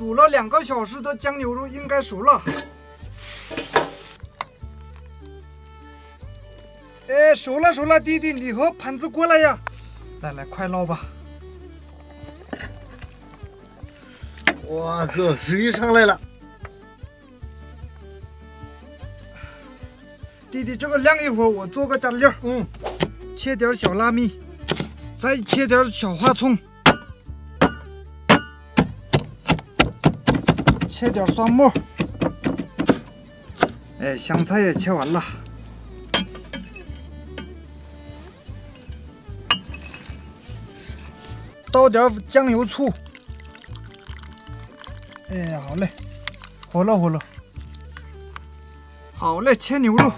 煮了两个小时的酱牛肉应该熟了。哎，熟了熟了，弟弟，你和盘子过来呀！来来，快捞吧。哇，哥，水上来了。弟弟，这个晾一会儿，我做个蘸料。嗯，切点小辣米，再切点小花葱，切点蒜末。哎，香菜也切完了。倒点酱油醋。哎，好嘞，火了火了。好嘞，切牛肉。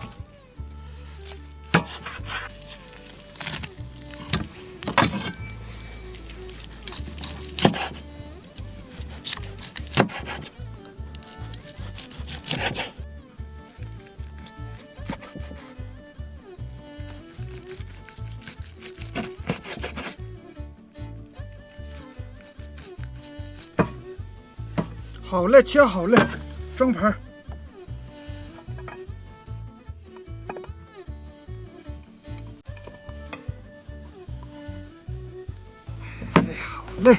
好嘞，切好嘞，装盘。哎呀，好嘞！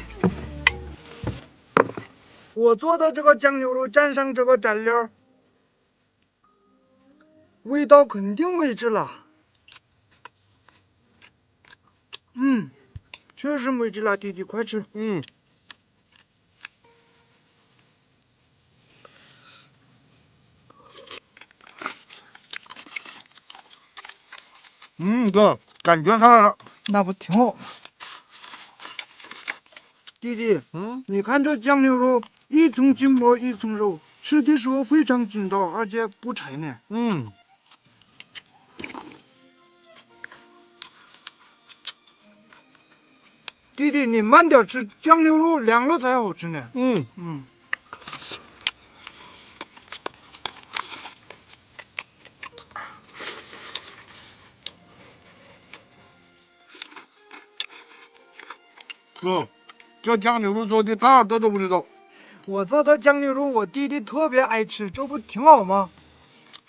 我做的这个酱牛肉蘸上这个蘸料，味道肯定没治了。嗯，确实没治了，弟弟快吃。嗯。嗯，哥，感觉上来了。那不挺好？弟弟，嗯，你看这酱牛肉，一层筋膜一层肉，吃的时候非常筋道，而且不柴呢。嗯，弟弟，你慢点吃，酱牛肉凉了才好吃呢。嗯，嗯，哥，这酱牛肉做的大家都不知道。我做的酱牛肉，我弟弟特别爱吃，这不挺好吗？